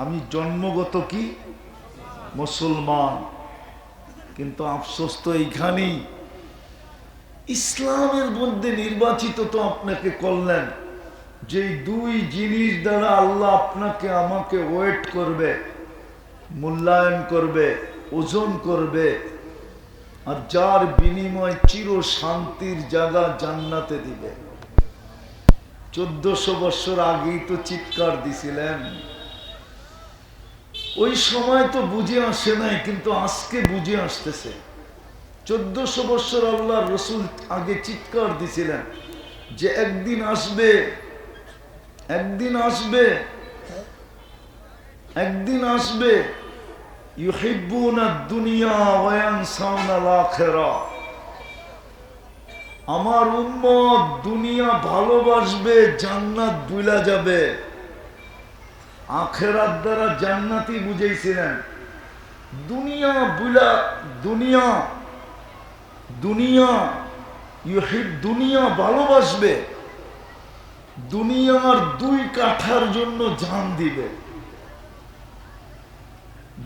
আমি জন্মগত কি? মুসলমান। কিন্তু আফসোস তো এইখানেই। ইসলামের মধ্যে নির্বাচিত তো আপনাকে করলেন। যে দুই জিনিস দ্বারা আল্লাহ আপনাকে আমাকে ওয়েট করবে, মূল্যায়ন করবে, ওজন করবে, আর যার বিনিময় চির শান্তির জায়গা জান্নাতে দিবে। চোদ্দশো বছর আগেই তো চিৎকার দিছিলেন। ওই সময় তো বুঝে আসে নাই, কিন্তু আজকে বুঝে আসতেছে। চোদ্দশো বছর আল্লাহ রসুল আগে চিৎকার দিছিলেন যে একদিন আসবে একদিন আসবে একদিন আসবে। আমার উম্মত দুনিয়া ভালোবাসবে, জান্নাত বুলা যাবে। আখেরাত দ্বারা জান্নাতি বুঝেছিলেন দুনিয়া বুলা, দুনিয়া দুনিয়া দুনিয়া ভালোবাসবে। দুনিয়ার দুই কাঠার জন্য জান দিবে।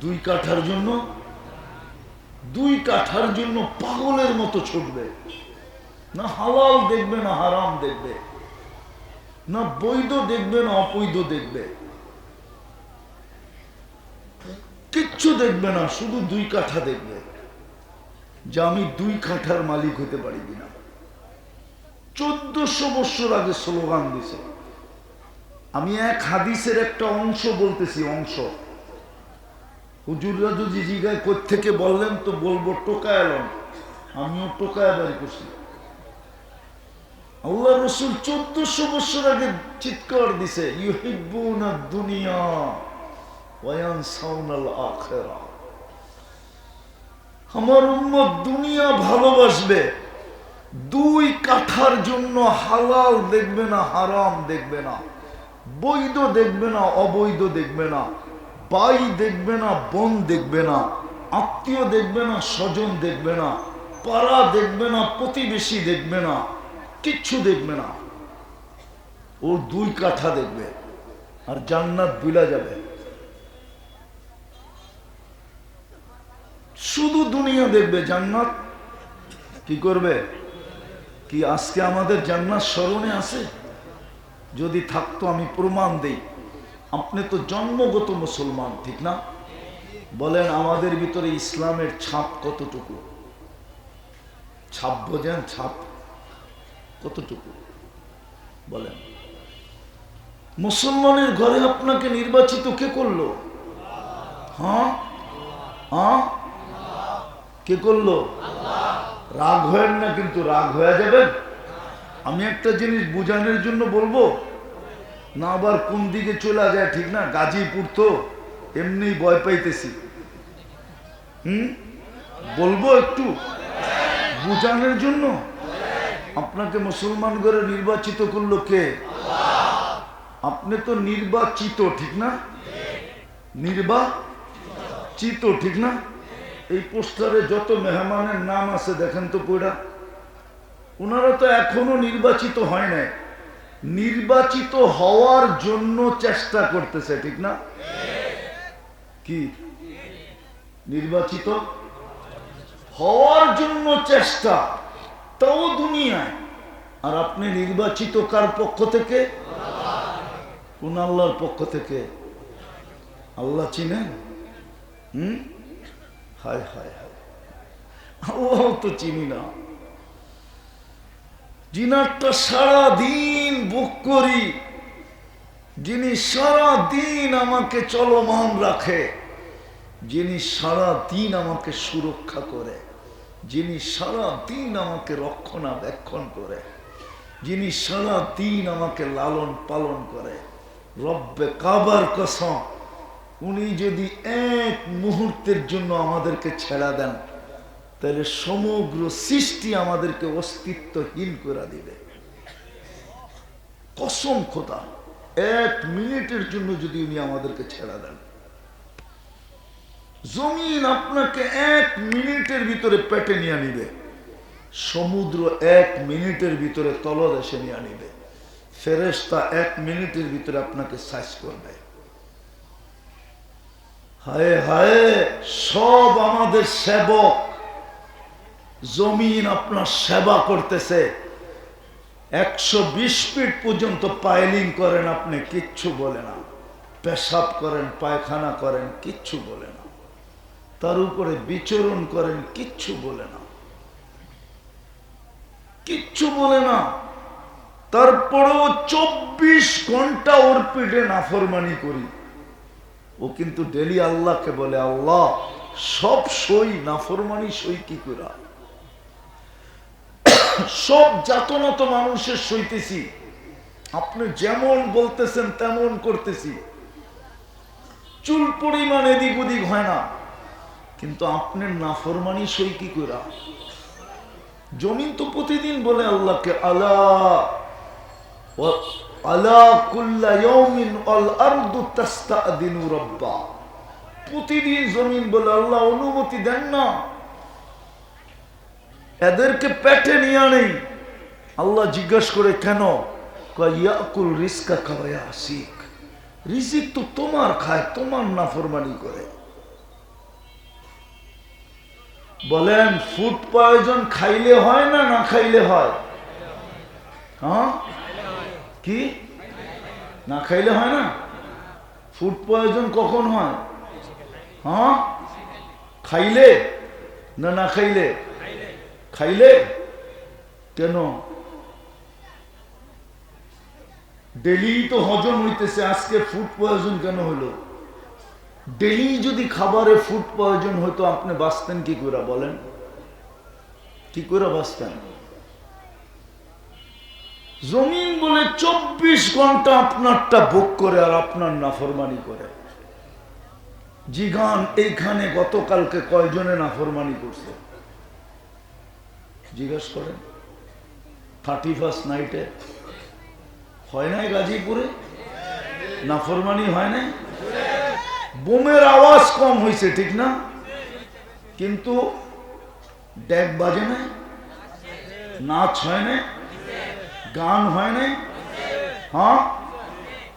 দুই কাঠার জন্য, দুই কাঠার জন্য পাগলের মতো ছুটবে। না হালাল দেখবে, না হারাম দেখবে। না বৈধ দেখবে, না অবৈধ দেখবে। কিচ্ছু দেখবে না, শুধু দুই কাঠা দেখবে। যে আমি দুই কাঠার মালিক হতে পারি কিনা। চোদ্দশো বছর আগে স্লোগান দিছে। আমি এক হাদিসের একটা অংশ বলতেছি, অংশ। হুজুররা যদি জিগায় থেকে বললেন, তো বলব টোকা এলাম আমিও টোকায় বাড়ি করছি। আল্লাহ রসুল চোদ্দশো বছর আগে চিৎকার দিছে, ইউহিব্বুনা দুনিয়া। আমার উম্মত দুনিয়া ভালোবাসবে। দুই কাঠার জন্য হালাল দেখবে না, হারাম দেখবে না। বৈধ দেখবে না, অবৈধ দেখবে না। বাই দেখবে না, বোন দেখবে না। আত্মীয় দেখবে না, স্বজন দেখবে না। পাড়া দেখবে না, প্রতিবেশী দেখবে না। কিচ্ছু দেখবে না। ও দুই কাঠা দেখবে। আর জান্নাত বিলা যাবে। শুধু দুনিয়া দেখবে, জান্নাত কি করবে? কি আজকে আমাদের জান্নাত স্মরণে আছে? যদি থাকতো আমি প্রমাণ দেই। আপনি তো জন্মগত মুসলমান, ঠিক না? বলেন, আমাদের ভিতরে ইসলামের ছাপ কতটুকু? ছাপ বোঝেন, ছাপ কতটুকু? বলেন। মুসলমানের ঘরে আপনাকে নির্বাচিত কে করল? হ্যাঁ? হ্যাঁ কে করল? রাগ হয়েন না, কিন্তু রাগ হয়ে যাবেন। আমি একটা জিনিস বুঝানোর জন্য বলব, না আবার কোন দিকে চলে যায় ঠিক না? গাজীপুর তো এমনি ভয় পাইতেছি। হুম? বলব একটু? বুঝানোর জন্য? আপনাকে মুসলমান করে নির্বাচিত করল কে? আপনি তো নির্বাচিত, ঠিক না? নির্বাচিত, ঠিক না? এই পোস্টারে যত মেহমানের নাম আছে, দেখেন তো পুরা। ওনারা তো এখনও নির্বাচিত হয় নাই। নির্বাচিত হওয়ার জন্য চেষ্টা করতেছে, ঠিক না? কি? নির্বাচিত হওয়ার জন্য চেষ্টা, তাও দুনিয়ায়। আর আপনি নির্বাচিত কার পক্ষ থেকে? কোন আল্লাহর পক্ষ থেকে? আল্লাহ চিনেন? হুম? হায় হায় হায়। তো চিনি না। জিনারটা সারা দিন বুক করি। যিনি সারা দিন আমাকে চলমান রাখে, যিনি সারা দিন আমাকে সুরক্ষা করে, যিনি সারা দিন আমাকে রক্ষণাবেক্ষণ করে, যিনি সারা দিন আমাকে লালন পালন করে, রব্বে কাবার কসম উনি যদি এক মুহূর্তের জন্য আমাদেরকে ছেড়া দেন, তাহলে সমগ্র সৃষ্টি আমাদেরকে অস্তিত্বহীন করে দিবে। কসম খোদা, এক মিনিটের জন্য যদি উনি আমাদেরকে ছেড়া দেন। জমিন আপনাকে এক মিনিটের ভিতরে পেটে নিয়ে নিবে, সমুদ্র এক মিনিটের ভিতরে তলদেশে নিয়ে নিবে ফেরেস্তা এক মিনিটের ভিতরে আপনাকে সাইজ করবে। হায় হায়, সব আমাদের সেবক। জমিন আপনার সেবা করতেছে। একশো বিশ ফিট পর্যন্ত পাইলিং করেন আপনি, কিচ্ছু বলে না। পেশাব করেন, পায়খানা করেন, কিচ্ছু বলে না। তার উপরে বিচরণ করেন, কিচ্ছু বলে না। কিচ্ছু বলে না। তারপরেও চব্বিশ ঘণ্টা ওর পিঠে নাফরমানি করি। ও কিন্তু ডেলি আল্লাহকে বলে, আল্লাহ, সব সই, নাফরমানি সই কি করে সব জাতনত মানুষের সইতেছি। আপনি যেমন বলতেছেন তেমন করতেছি। চুল পরিমাণ এদিক ওদিক হয় না। কিন্তু আপনার নাফরমানি সই কি করে জমিন তো প্রতিদিন বলে আল্লাহকে, আল্লাহ প্রতিদিন জমিন বলে আল্লাহ অনুমতি দেন না। এদেরকে পেটে নিয়ে আল্লাহ করে, কেন? ইয়াকুল রিস্কা খাওয়া শিখ রিজিক তো তোমার খায়, তোমার না নাফরমানি করে। বলেন, ফুড পয়জন খাইলে হয় না না খাইলে হয়? হ্যাঁ? কি? না খাইলে হয় না? ফুড পয়জন কখন হয়? হ্যাঁ? খাইলে না না খাইলে? খাইলে? কেন? ডেলি তো হজম হইতেছে, আজকে ফুড পয়জন কেন হলো? ডেলি যদি খাবারে ফুড পয়জন হতো আপনি বাঁচতেন কি করে বলেন? কি করে বাঁচতেন? জমিন বলে চব্বিশ ঘণ্টা আপনারটা ভোগ করে আর আপনার নাফরমানি করে। জিগান এইখানে গতকালকে কয়জনে নাফরমানি করছে? জিজ্ঞাসা করেন। থার্টি ফার্স্ট নাইটে হয় নাই গাজীপুরে? নাফরমানি হয় নাই? বোমের আওয়াজ কম হয়েছে ঠিক না? কিন্তু ড্যাগ বাজে নাই? নাচ হয় নাই? গান হয় নাই? হ্যাঁ?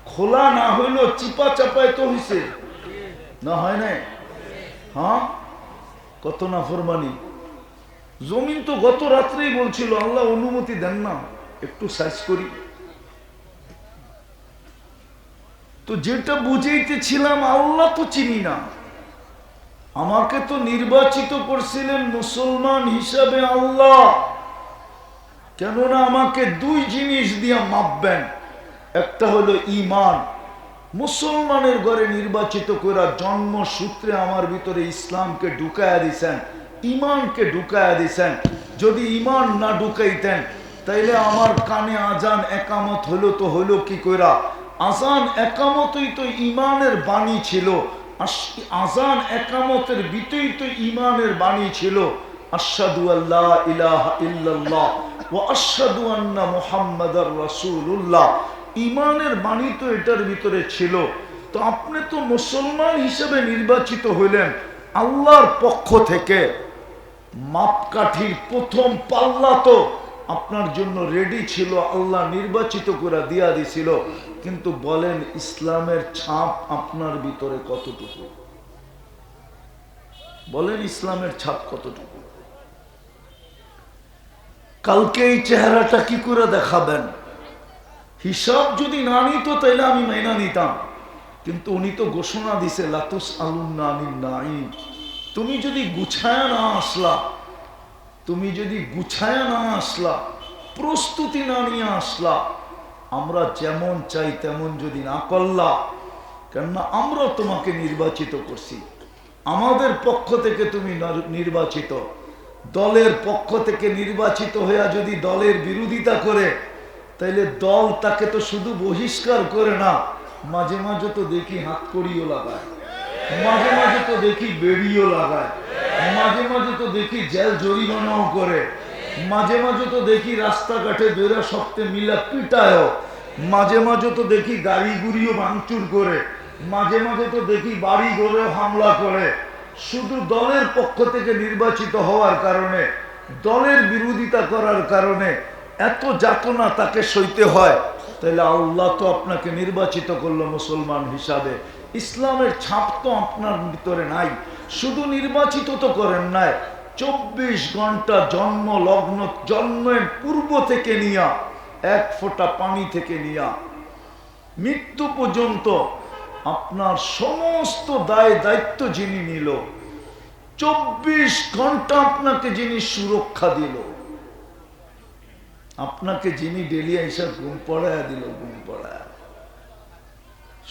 খোলা না হইল চিপা চাপায় তো হইছে। না হয় নাই? হ্যাঁ? কত না ফরমানি জমিন তো গত রাত্রেই বলছিল, আল্লাহ অনুমতি দেন না, একটু সাইজ করি। তো যেটা বুঝাইতেছিলাম, আল্লাহ তো চিনি না। আমাকে তো নির্বাচিত করছিলেন মুসলমান হিসাবে আল্লাহ। কেননা আমাকে দুই জিনিস দিয়ে মাপবেন। একটা হলো ইমান মুসলমানের ঘরে নির্বাচিত করা জন্মসূত্রে আমার ভিতরে ইসলামকে ঢুকায়া দিছেন ইমানকে ঢুকায়া দিছেন। যদি ইমান না ঢুকাইতেন, তাইলে আমার কানে আজান একামত হলো তো হলো কি কইরা? আজান একামতই তো ইমানের বাণী ছিল। আজান একামতের ভিতরেই তো ইমানের বাণী ছিল। ইমানের বাণী তো এটার ভিতরে ছিল। তো আপনি তো মুসলমান হিসেবে নির্বাচিত হইলেন আল্লাহর পক্ষ থেকে। মাপকাঠির প্রথম পাল্লা তো আপনার জন্য রেডি ছিল, আল্লাহ নির্বাচিত করে দিয়া দিছিল। কিন্তু বলেন, ইসলামের ছাপ আপনার ভিতরে কতটুকু? বলেন, ইসলামের ছাপ কতটুকু? কালকে এই চেহারাটা কি করে দেখাবেন? হিসাব যদি না নিত, তাইলে আমি মেনা নিতাম। কিন্তু উনি তো ঘোষণা দিছে, লাতুস আলুন নাই তুমি যদি গুছায়া না আসলা, তুমি যদি গুছায়া না আসলা, প্রস্তুতি না নিয়ে আসলা, আমরা যেমন চাই তেমন যদি না করলা, কেননা আমরা তোমাকে নির্বাচিত করছি। আমাদের পক্ষ থেকে তুমি নর- নির্বাচিত। দলের পক্ষ থেকে নির্বাচিত হইয়া যদি দলের বিরোধিতা করে, তাইলে দল তাকে তো শুধু বহিষ্কার করে না, মাঝে মাঝে তো দেখি হাত কড়িও লাগায়, মাঝে মাঝে তো দেখি বেড়িও লাগায়, মাঝে মাঝে তো দেখি জেল জরিমানাও করে, মাঝে মাঝে তো দেখি রাস্তাঘাটে বেরা সপ্তে মিলা পিটায় মাঝে মাঝে তো দেখি গাড়ি গুড়িও ভাঙচুর করে, মাঝে মাঝে তো দেখি বাড়ি ঘরে হামলা করে শুধু দলের পক্ষ থেকে নির্বাচিত হওয়ার কারণে, দলের বিরোধিতা করার কারণে এত যাতনা তাকে সইতে হয়। তাহলে আল্লাহ তো আপনাকে নির্বাচিত করল মুসলমান হিসাবে। ইসলামের ছাপ তো আপনার ভিতরে নাই। শুধু নির্বাচিত তো করেন নাই। চব্বিশ ঘণ্টা জন্ম লগ্ন জন্মের পূর্ব থেকে নিয়া, এক ফোঁটা পানি থেকে নিয়া, মৃত্যু পর্যন্ত আপনার সমস্ত দায় দায়িত্ব যিনি নিল, চব্বিশ ঘণ্টা আপনাকে যিনি সুরক্ষা দিল, আপনাকে যিনি ডেলি এসে ঘুম পড়ায় দিল, ঘুম পড়ায়।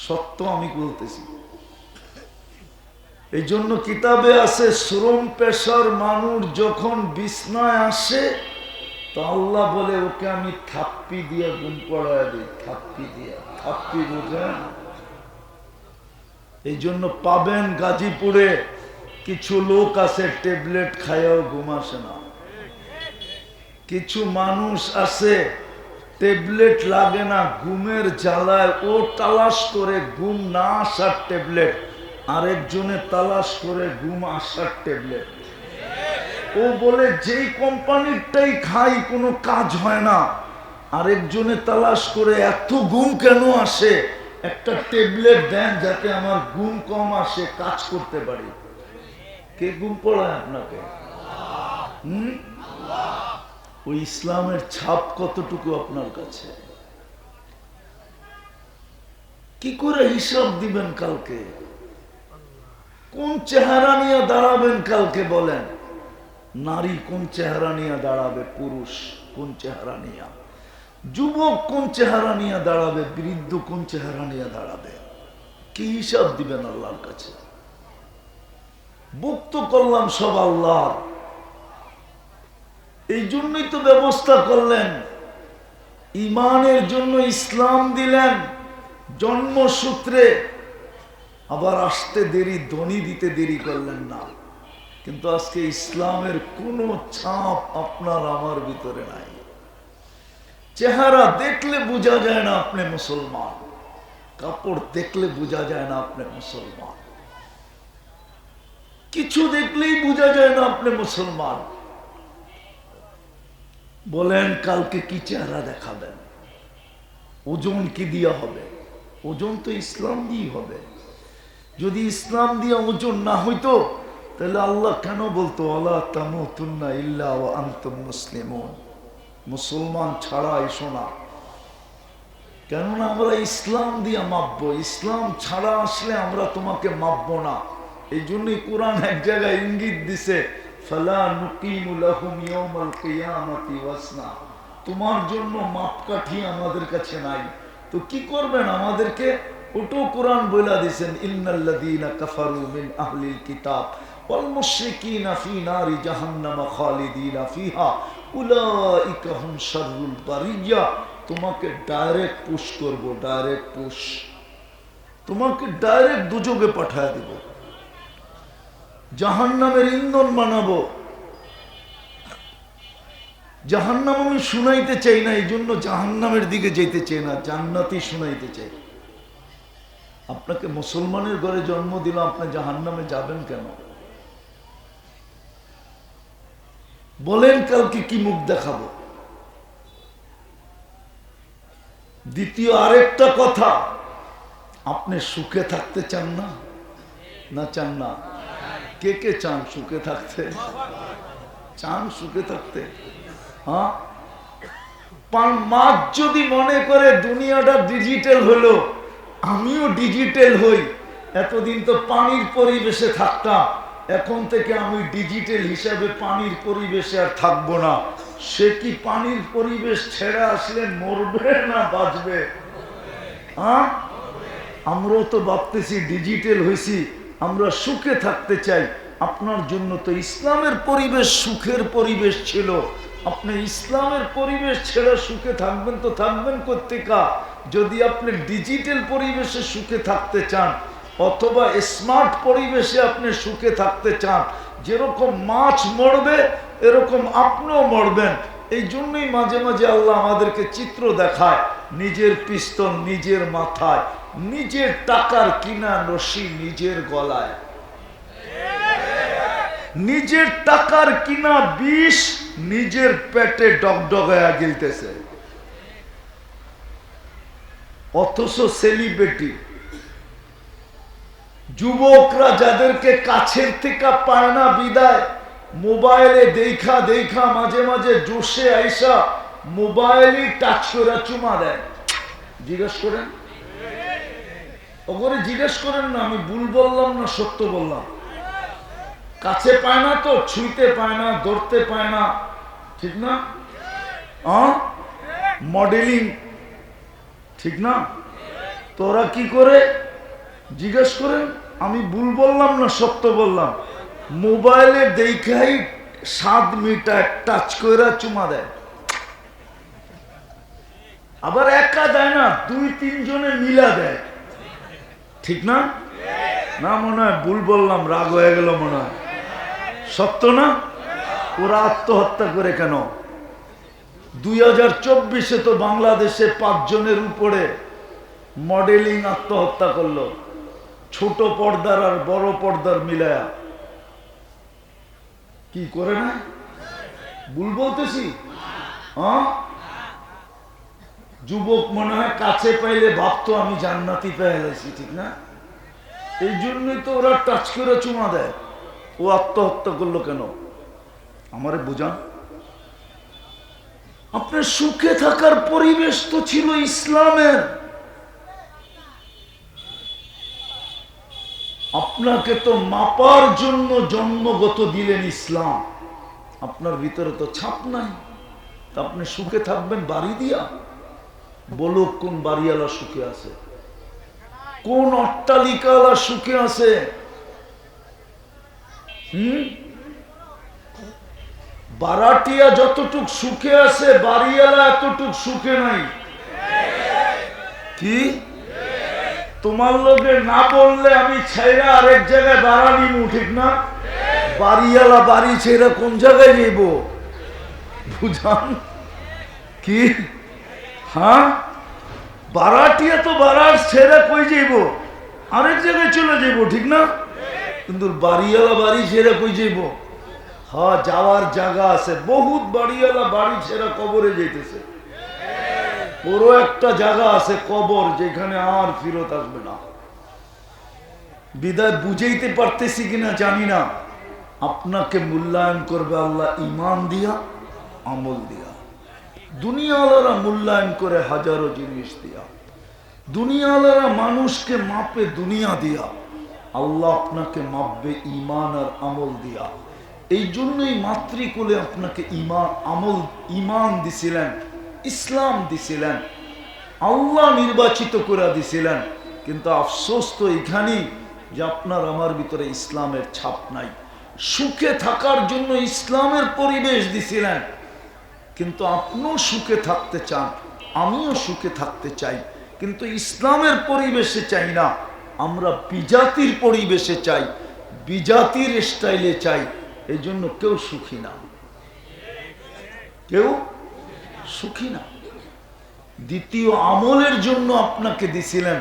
সত্য আমি বলতেছি। এই জন্য কিতাবে আছে, শ্রম পেশার মানুষ যখন বিছনায় আসে, তো আল্লাহ বলে, ওকে আমি থাপ্পি দিয়ে ঘুম পড়ায় দিই, থাপ্পি দিয়া, থাপ্পি বুঝেন? এই জন্য পাবেন গাজীপুরে। কিছু লোক আছে, ট্যাবলেট খায়াও ঘুম আসে না। কিছু মানুষ আছে, ট্যাবলেট লাগে না, ঘুমের জ্বালায় ও তালাশ করে ঘুম না আসার ট্যাবলেট। আরেকজনে তালাশ করে ঘুম আসার ট্যাবলেট। ও বলে, যেই কোম্পানিরটাই খাই, কোনো কাজ হয় না। আরেকজনে তালাশ করে, এত ঘুম কেন আসে? একটা ট্যাবলেট দেন যাতে আমার ঘুম কম আসে, কাজ করতে পারি। কে ঘুম পড়ায় আপনাকে? ওই ইসলামের ছাপ কতটুকু আপনার কাছে? কি করে হিসাব দিবেন কালকে? কোন চেহারা নিয়ে দাঁড়াবেন কালকে বলেন? নারী কোন চেহারা নিয়ে দাঁড়াবে? পুরুষ কোন চেহারা নিয়ে? যুবক কোন চেহারা নিয়ে দাঁড়াবে? বৃদ্ধ কোন চেহারা নিয়ে দাঁড়াবে? কি হিসাব দিবেন আল্লাহর কাছে? বুক তো করলাম সব আল্লাহর। এই জন্যই তো ব্যবস্থা করলেন। ইমানের জন্য ইসলাম দিলেন জন্মসূত্রে। আবার আসতে দেরি ধনী দিতে দেরি করলেন না। কিন্তু আজকে ইসলামের কোনো ছাপ আপনার আমার ভিতরে নাই। চেহারা দেখলে বোঝা যায় না আপনি মুসলমান। কাপড় দেখলে বোঝা যায় না আপনি মুসলমান। কিছু দেখলেই বোঝা যায় না আপনি মুসলমান। বলেন, কালকে কি চেহারা দেখাবেন? ওজন কি দিয়া হবে? ওজন তো ইসলাম দিয়ে হবে। যদি ইসলাম দিয়ে ওজন না হইতো, তাহলে আল্লাহ কেন বলতো আল্লাহ তামুতুন্না ইল্লা আন্তম মুসলিম মুসলমান ছাড়া এসো না। কেননা আমরা ইসলাম দিয়ে মাপবো। ইসলাম ছাড়া আসলে আমরা তোমাকে মাপবো না। এই জন্যই কোরআন এক জায়গায় ইঙ্গিত দিছে তোমার জন্য মাপকাঠি আমাদের কাছে নাই। তো কি করবেন? আমাদেরকে ওটো কোরআন বইলা দিছেন ইন্নাল্লাযীনা কাফারু মিন আহলিল কিতাব ওয়াল মুশরিকিনা ফি নারি জাহান্নাম খালিদিনা ফিহা। তোমাকে ডাইরেক্ট পুশ করব ডাইরেক্ট পুশ তোমাকে ডাইরেক্ট দুযোগে পাঠায় জাহান্নামের ইন্ধন বানাবো। জাহান্নাম আমি শুনাইতে চাই না এই জন্য জাহান্নামের দিকে যেতে চাই না জান্নাতি শুনাইতে চাই। আপনাকে মুসলমানের ঘরে জন্ম দিল আপনি জাহান্নামে যাবেন কেন? বলেন কালকে কি মুখ দেখাবো? দ্বিতীয় আরেকটা কথা, আপনি সুখে থাকতে চান না? না চান না? কে কে চান সুখে থাকতে? চান সুখে থাকতে? হ্যাঁ? মাছ যদি মনে করে দুনিয়াটা ডিজিটাল হলো, আমিও ডিজিটাল হই। এতদিন তো পানির পরিবেশে থাকতাম। এখন থেকে আমি ডিজিটাল হিসাবে পানির পরিবেশে আর থাকব না। সে কি পানির পরিবেশ ছেড়ে আসলে মরবে না বাঁচবে? হ্যাঁ? আমরাও তো ভাবতেছি ডিজিটাল হয়েছি, আমরা সুখে থাকতে চাই। আপনার জন্য তো ইসলামের পরিবেশ সুখের পরিবেশ ছিল। আপনি ইসলামের পরিবেশ ছেড়ে সুখে থাকবেন তো থাকবেন কোথেকা যদি আপনি ডিজিটাল পরিবেশে সুখে থাকতে চান অথবা স্মার্ট পরিবেশে আপনি সুখে থাকতে চান, যেরকম মাছ মরবে, এরকম আপনিও মরবেন। এই জন্যই মাঝে মাঝে আল্লাহ আমাদেরকে চিত্র দেখায়, নিজের পিস্তল নিজের মাথায়, নিজের টাকার কিনা রশি নিজের গলায়। নিজের টাকার কিনা বিষ নিজের পেটে ডগডগায়া গিলতেছে। অথচ সেলিব্রিটি যুবকরা যাদেরকে কাছের থেকে পায় না বিদায়, মোবাইলে দেখা দেখা মাঝে মাঝে জোশে আইসা মোবাইলই টাচ করে চুমা দেয়। জিজ্ঞেস করেন? ওপরে জিজ্ঞেস করেন না, আমি ভুল বললাম না সত্য বললাম? কাছে পায় না তো, ছুঁইতে পায় না, ধরতে পায় না, ঠিক না? মডেলিং, ঠিক না? তোরা কি করে? জিজ্ঞেস করেন? আমি ভুল বললাম না, সত্য বললাম? মোবাইলে দেখাই সাত মিটার টাচ করে চুমা দেয়। আবার একা দেয় না, দুই তিনজনে মিলা দেয়। ঠিক না? না, মনে হয় ভুল বললাম, রাগ হয়ে গেল মনে হয়। সত্য না? ওরা আত্মহত্যা করে কেন? দুই হাজার চব্বিশে তো বাংলাদেশে পাঁচজনের উপরে মডেলিং আত্মহত্যা করল। ছোট পর্দার আর বড় পর্দার মিলায়া। কি করে না? ভুল বলতেছি? হ্যাঁ? যুবক মনে হয় কাছে পাইলে ভাবতো আমি জান্নাতি পেয়ে গেছি, ঠিক না? এই জন্যই তো ওরা টাচ করে চুমা দেয়। ও আত্মহত্যা করল কেন? আমারে বুঝান। আপনার সুখে থাকার পরিবেশ তো ছিল ইসলামের। আপনাকে তো মাপার জন্য জন্মগত দিলেন ইসলাম। আপনার ভিতরে তো ছাপ নাই। তা আপনি সুখে থাকবেন বাড়ি দিয়া? বলো কোন বাড়িওয়ালা সুখে আছে? কোন অট্টালিকাওয়ালা সুখে আছে? হুম? বারাটিয়া যতটুক সুখে আছে, বাড়িওয়ালা এতটুক সুখে নাই। কি? তোমার লোকে না বললে আমি ছেড়া আরেক জায়গায় বাড়া নিবো, ঠিক না? বাড়িওয়ালা বাড়ি ছেড়ে কোন জায়গায় নিব? বুঝান? কি? হ্যাঁ? বারাটিয়া তো বাড়ার ছেড়ে কই যাইব? আরেক জায়গায় চলে যাইব, ঠিক না? কিন্তু বাড়িওয়ালা বাড়ি ছেড়ে কই যাইব? হ্যাঁ যাওয়ার জায়গা আছে। বহুত বাড়িওয়ালা বাড়ি ছেড়ে কবরে যাইতেছে। বড় একটা জায়গা আছে কবর, যেখানে আর ফিরত আসবে না। বিদায় বুঝাইতে পারতেছি কিনা জানি না। আপনাকে মূল্যায়ন করবে আল্লাহ ইমান দিয়া, আমল দিয়া। দুনিয়াওয়ালারা মূল্যায়ন করে হাজারো জিনিস দিয়া। দুনিয়াওয়ালারা মানুষকে মাপে দুনিয়া দিয়া। আল্লাহ আপনাকে মাপবে ইমান আর আমল দিয়া। এই জন্যই মাতৃকুলে আপনাকে ইমান আমল ইমান দিছিলেন। ইসলাম দিছিলেন। আল্লাহ নির্বাচিত করে দিছিলেন। কিন্তু আফসোস তো এখানেই যে আপনার আমার ভিতরে ইসলামের ছাপ নাই। সুখে থাকার জন্য ইসলামের পরিবেশ দিছিলেন। কিন্তু আপনিও সুখে থাকতে চান, আমিও সুখে থাকতে চাই। কিন্তু ইসলামের পরিবেশে চাই না, আমরা বিজাতির পরিবেশে চাই, বিজাতির স্টাইলে চাই। এই জন্য কেউ সুখী না। কেউ? সুখী না। দ্বিতীয় আমলের জন্য আপনাকে দিছিলেন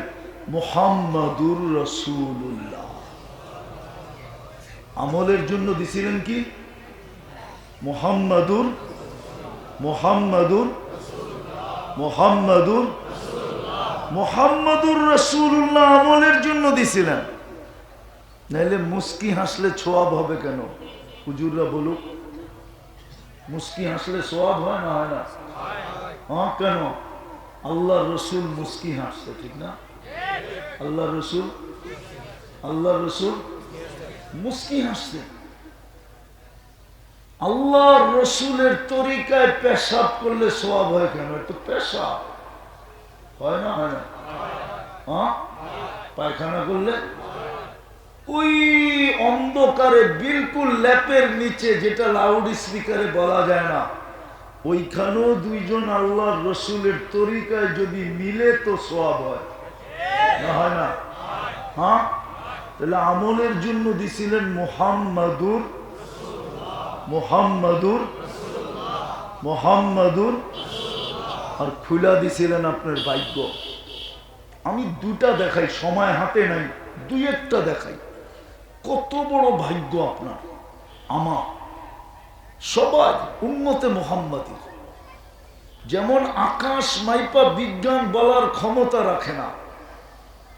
মোহাম্মদুর রসুল্লাহ আমলের জন্য দিছিলেন কি? মোহাম্মদুর মোহাম্মদুর মোহাম্মদুর মোহাম্মদুর রসুল্লাহ আমলের জন্য দিছিলেন। নাইলে মুস্কি হাসলে ছোয়াব হবে কেন? হুজুররা বলুক, মুস্কি হাসলে সোয়াব হয় না হয় না? কেন আল্লাহ রসুল মুস্কি হাসছে, ঠিক না? আল্লাহ রসুল আল্লাহ রসুল মুস্কি হাসছে। আল্লাহ রসুলের তরিকায় পেশাব করলে সোয়াব হয় কেন? একটু পেশাব। হয় না হয় না? পায়খানা করলে? ওই অন্ধকারে বিলকুল ল্যাপের নিচে, যেটা লাউড স্পিকারে বলা যায় না ওইখানেও দুইজন আল্লাহ রসুলের তরিকায় যদি মিলে তো সব হয়। না হয় না? হ্যাঁ? তাহলে আমলের জন্য দিছিলেন মোহাম্মদুর মোহাম্মদুর মোহাম্মদুর। আর খুলা দিছিলেন আপনার ভাগ্য। আমি দুটা দেখাই, সময় হাতে নাই, দুই একটা দেখাই। কত বড় ভাগ্য আপনার, আমার। সবাই উন্নতে মোহাম্মতির যেমন আকাশ মাইপা বিজ্ঞান বলার ক্ষমতা রাখে না।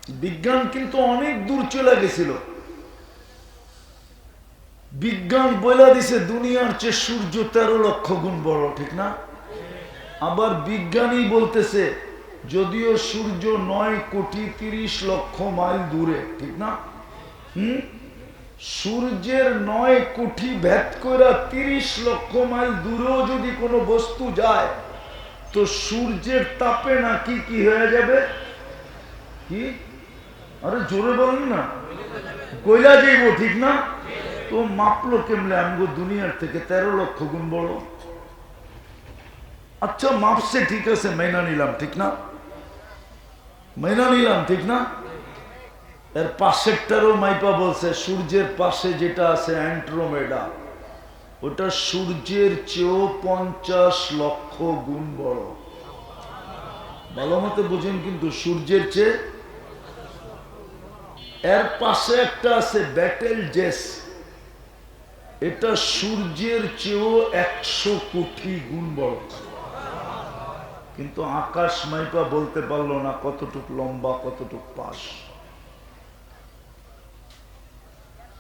বিজ্ঞান কিন্তু অনেক দূর চলে গেছিল। বিজ্ঞান বলে দিছে, দুনিয়ার চেয়ে সূর্য তেরো লক্ষ গুণ বড়, ঠিক না? আবার বিজ্ঞানী বলতেছে, যদিও সূর্য নয় কোটি তিরিশ লক্ষ মাইল দূরে, ঠিক না? হুম? সূর্যের নয় কোটি ভেদ করে তিরিশ লক্ষ মাইল দূরেও যদি কোনো বস্তু যায়, তো সূর্যের তাপে নাকি কি হয়ে যাবে? কি? আরে জোরে বলেন না। কইলা যাইব, ঠিক না? তো মাপলো কেমলে আমগো দুনিয়ার থেকে তেরো লক্ষ গুণ বড়। আচ্ছা মাপছে, ঠিক আছে মেনা নিলাম, ঠিক না? মেনা নিলাম, ঠিক না? এর পাশেরটারও মাইপা বলছে, সূর্যের পাশে যেটা আছে অ্যান্ট্রোমেডা ওটা সূর্যের চেয়েও পঞ্চাশ লক্ষ গুণ বড়। ভালো মতো বুঝেন কিন্তু সূর্যের চেয়ে। এর পাশে একটা আছে ব্যাটেল জেস, এটা সূর্যের চেয়েও একশো কোটি গুণ বড়। কিন্তু আকাশ মাইপা বলতে পারল না কতটুক লম্বা, কতটুক পাশ।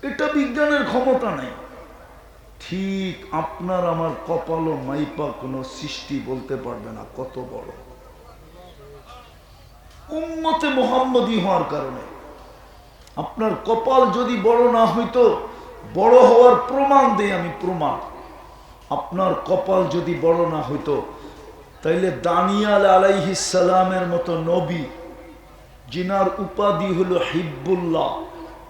এটা বিজ্ঞানের ক্ষমতা নেই। ঠিক আপনার আমার কপাল ও মাইপা, কোনো সৃষ্টি বলতে পারবে না, কত বড়। উম্মতে মোহাম্মদী হওয়ার কারণে। আপনার কপাল যদি বড় না হইতো, বড় হওয়ার প্রমাণ দেই আমি প্রমাণ। আপনার কপাল যদি বড় না হইতো, তাইলে দানিয়াল আলাইহিসালামের মতো নবী, যিনার উপাধি হলো হিব্বুল্লাহ।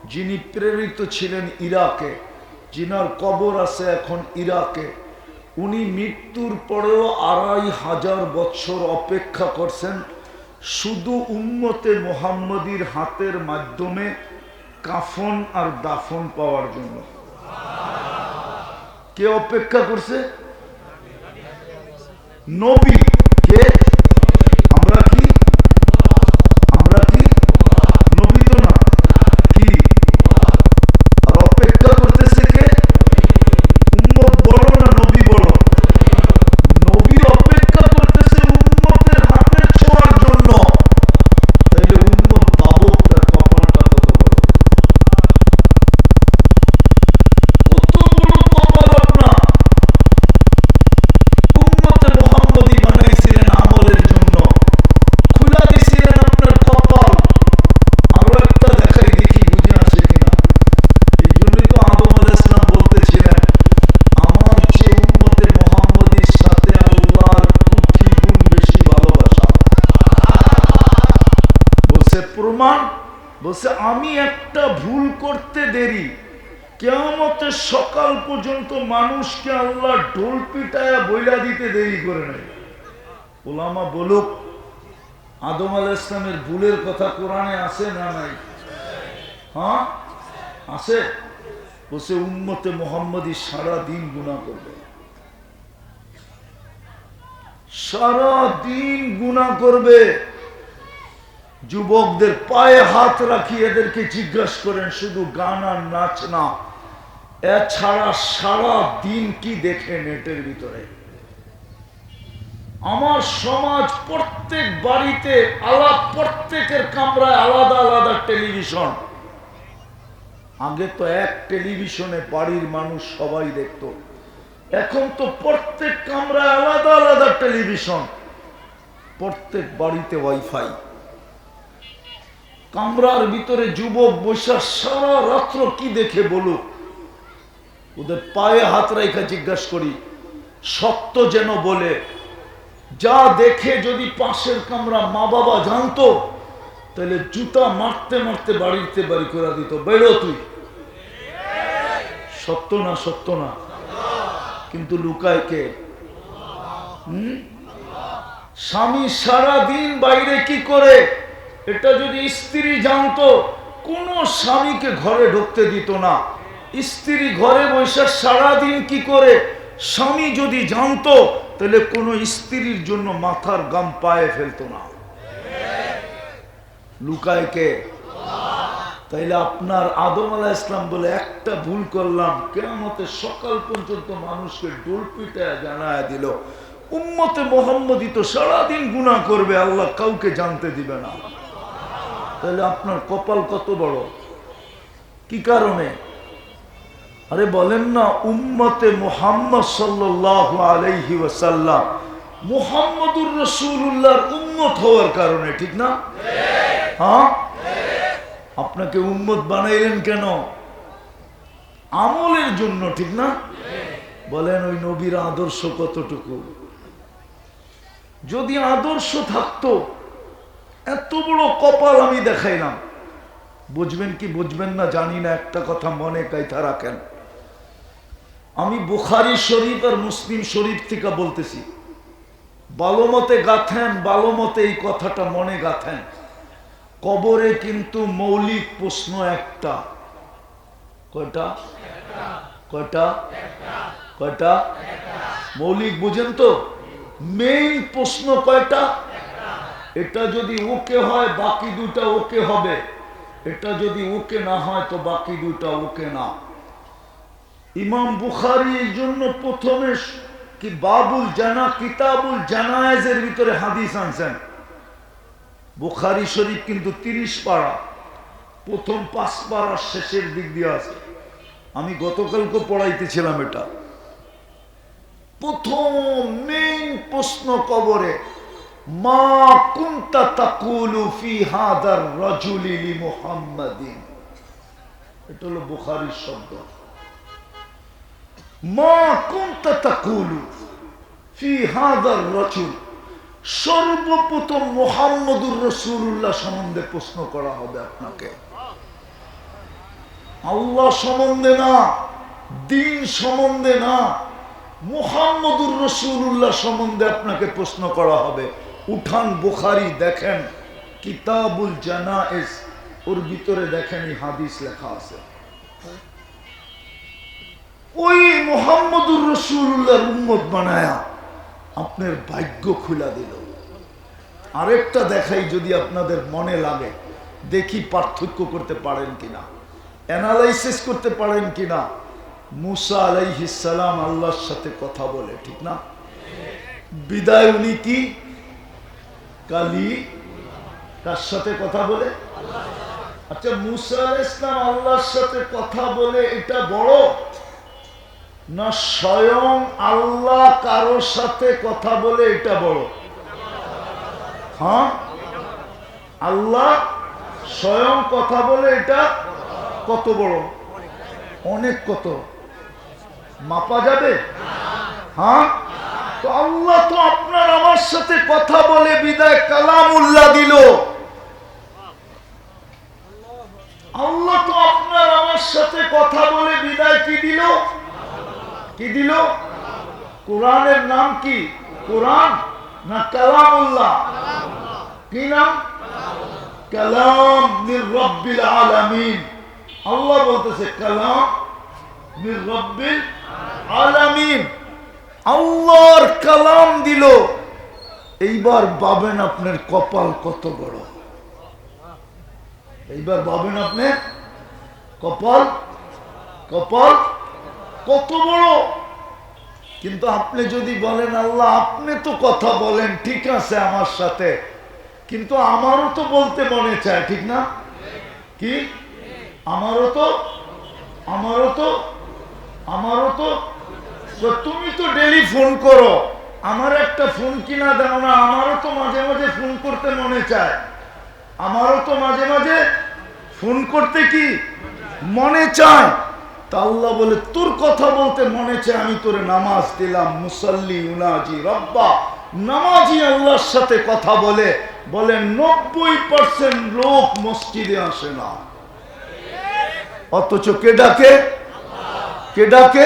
যিনি প্রেরিত ছিলেন ইরাকে, যিনার কবর আছে এখন ইরাকে, উনি মৃত্যুর পরেও আড়াই হাজার বছর অপেক্ষা করছেন শুধু উম্মতে মোহাম্মদীর হাতের মাধ্যমে কাফন আর দাফন পাওয়ার জন্য। কে অপেক্ষা করছে? নবী। বলছে, প্রমাণ? বলছে, আমি একটা ভুল করতে দেরি। কেয়ামতের সকাল পর্যন্ত মানুষকে আল্লাহ ঢোল পিটায়া বইলা দিতে দেরি করে নাই। ওলামা বলুক, আদম আল ইসলামের ভুলের কথা কোরআনে আছে না নাই? হ্যাঁ? আছে? বসে উন্মতে মোহাম্মদী সারা দিন গুণা করবে। সারা দিন গুণা করবে। যুবকদের পায়ে হাত রাখি এদেরকে জিজ্ঞাসা করেন, শুধু গান আর নাচ না, এছাড়া সারা দিন কি দেখে নেটের ভিতরে? আমার সমাজ প্রত্যেক বাড়িতে আলাপ, প্রত্যেকের কামরায় আলাদা আলাদা টেলিভিশন। আগে তো এক টেলিভিশনে বাড়ির মানুষ সবাই দেখত। এখন তো প্রত্যেক কামরায় আলাদা আলাদা টেলিভিশন। প্রত্যেক বাড়িতে ওয়াইফাই। কামরার ভিতরে যুবক বৈশাখ সারা রাত্র কি দেখে বলুক ওদের পায়ে হাত রেখা জিজ্ঞাসা করি, সত্য যেন বলে, যা দেখে যদি পাশের কামরা মা বাবা জানতো, তাহলে জুতা মারতে মারতে বাড়িতে বাড়ি করে দিত। বেরো তুই। সত্য না সত্য না? কিন্তু লুকায় কে? স্বামী সারা দিন বাইরে কি করে? এটা যদি স্ত্রী জানতো, কোন স্বামীকে ঘরে ঢুকতে দিত না। স্ত্রী ঘরে বসে সারাদিন কি করে? স্বামী যদি জানতো, তাহলে কোনো স্ত্রীর জন্য মাথার গাম পায়ে ফেলতো না। লুকায় কে? তাইলে আপনার আদম আলাহ ইসলাম বলে, একটা ভুল করলাম কেমতে সকাল পর্যন্ত মানুষকে ডোল পিটায় জানায় দিল। উম্মতে মোহাম্মদী তো সারাদিন গুণা করবে, আল্লাহ কাউকে জানতে দিবে না। তাহলে আপনার কপাল কত বড়? কি কারণে? আরে বলেন না, উম্মতে মুহাম্মদ সাল্লাহ আলাইহি ওয়াসাল্লাম মুহাম্মদুর রসুল্লাহর উম্মত হওয়ার কারণে, ঠিক না? হ্যাঁ? আপনাকে উম্মত বানাইলেন কেন? আমলের জন্য, ঠিক না? বলেন, ওই নবীর আদর্শ কতটুকু? যদি আদর্শ থাকতো এত বড় কপাল আমি দেখাইলাম। বুঝবেন কি বুঝবেন না জানি না, একটা কথা মনে কাইথা রাখেন। আমি বুখারি শরীফ আর মুসলিম শরীফ থেকে বলতেছি, ভালো মতে গাথেন, ভালো মতে এই কথাটা মনে গাথেন। কবরে কিন্তু মৌলিক প্রশ্ন একটা। কয়টা? কয়টা? কয়টা? মৌলিক বুঝেন তো? মেইন প্রশ্ন কয়টা? এটা যদি ওকে হয়, বাকি দুটা ওকে হবে। এটা যদি ওকে না হয়, তো বাকি দুটা ওকে না। ইমাম বুখারি এই জন্য প্রথমে কি বাবুল জানা, কিতাবুল জানায়েজের ভিতরে হাদিস আনছেন। বুখারি শরীফ কিন্তু তিরিশ পাড়া প্রথম পাঁচ পাড়ার শেষের দিক দিয়ে আছে। আমি গতকালকে পড়াইতেছিলাম এটা। প্রথম মেইন প্রশ্ন কবরে মা কুন্তা তাকুলু ফি হাদার মুহাম্মাদিন এটা হলো শব্দ। মা কুন্তা তাকুলু ফি হাদার সর্বপ্রথম মোহাম্মদুর রসুল্লাহ সম্বন্ধে প্রশ্ন করা হবে আপনাকে। আল্লাহ সম্বন্ধে না, দিন সম্বন্ধে না, মুহাম্মদুর রসুল্লাহ সম্বন্ধে আপনাকে প্রশ্ন করা হবে। উঠান বুখারি দেখেন, কিতাবুল জানায়েজ, ওর ভিতরে দেখেন এই হাদিস লেখা আছে। ওই মোহাম্মদুর রসুল্লাহর উম্মত বানায়া আপনার ভাগ্য খুলা দিল। আরেকটা দেখাই যদি আপনাদের মনে লাগে, দেখি পার্থক্য করতে পারেন কিনা অ্যানালাইসিস করতে পারেন কিনা। মুসা আলাইহিসালাম আল্লাহর সাথে কথা বলে, ঠিক না? বিদায় উনি কি? কালি কার সাথে কথা বলে। আচ্ছা মুসা ইসলাম আল্লাহর সাথে কথা বলে এটা বড়? না স্বয়ং আল্লাহ কারোর সাথে কথা বলে এটা বড়? হ্যাঁ? আল্লাহ স্বয়ং কথা বলে এটা কত বড়? অনেক কত। মাপা যাবে? হ্যাঁ? তো আল্লাহ তো আপনার আমার সাথে কথা বলে বিদায় কালাম উল্লাহ দিল। আল্লাহ তো আপনার আমার সাথে কথা বলে বিদায় কি দিল? কি দিল? কোরআনের নাম কি? কোরআন না কালামুল্লাহ? কি নাম? কালাম মির রব্বিল আলামিন। আল্লাহ বলতেছে, কালাম মির রব্বিল আলামিন। আল্লাহর কালাম দিল। এইবার ভাবেন আপনার কপাল কত বড়? এইবার ভাবেন আপনি কপাল কপাল কত বড়? কিন্তু আপনি যদি বলেন, আল্লাহ, আপনি তো কথা বলেন, ঠিক আছে আমার সাথে। কিন্তু আমারও তো বলতে মনে চায়, ঠিক না? কি? আমারও তো আমারও তো আমারও তো তুমি তো ডেলি ফোন করো। আমার একটা ফোন কিনা দাও না, আমারও তো মাঝে মাঝে ফোন করতে মনে চায়। আমারও তো মাঝে মাঝে ফোন করতে কি মনে চায়? তা আল্লাহ বলে, তোর কথা বলতে মনে চায়, আমি তোরে নামাজ দিলাম, মুসল্লি, উনাজি, রব্বা। নামাজি আল্লাহর সাথে কথা বলে বলে, নব্বই পার্সেন্ট লোক মসজিদে আসে না। অথচ কে ডাকে? কে ডাকে?